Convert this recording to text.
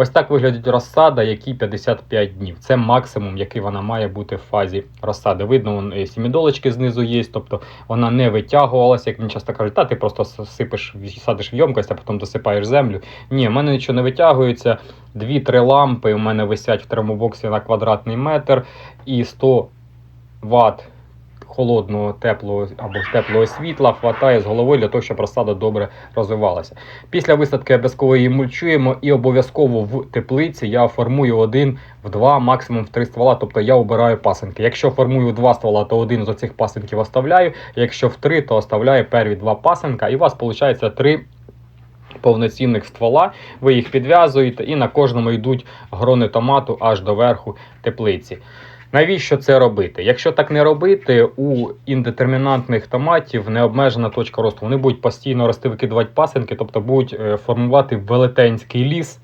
Ось так виглядить розсада, який 55 днів. Це максимум, який вона має бути в фазі розсади. Видно, е, сімідолочки знизу є, тобто вона не витягувалася, як мені часто кажуть, та ти просто с- сипеш, садиш в ємкость, а потім досипаєш землю. Ні, в мене нічого не витягується. Дві-три лампи у мене висять в термобоксі на квадратний метр і 100 Вт холодного, теплого або теплого світла хватає з головою для того, щоб розсада добре розвивалася. Після висадки обов'язково її мульчуємо і обов'язково в теплиці я формую один в два, максимум в три ствола, тобто я обираю пасинки. Якщо формую два ствола, то один з цих пасинків оставляю. Якщо в три, то оставляю перві два пасинка, і у вас виходить три. Повноцінних ствола, ви їх підв'язуєте, і на кожному йдуть грони томату аж до верху теплиці. Навіщо це робити? Якщо так не робити, у індетермінантних томатів необмежена точка росту. Вони будуть постійно рости, викидувати пасинки, тобто будуть е, формувати велетенський ліс,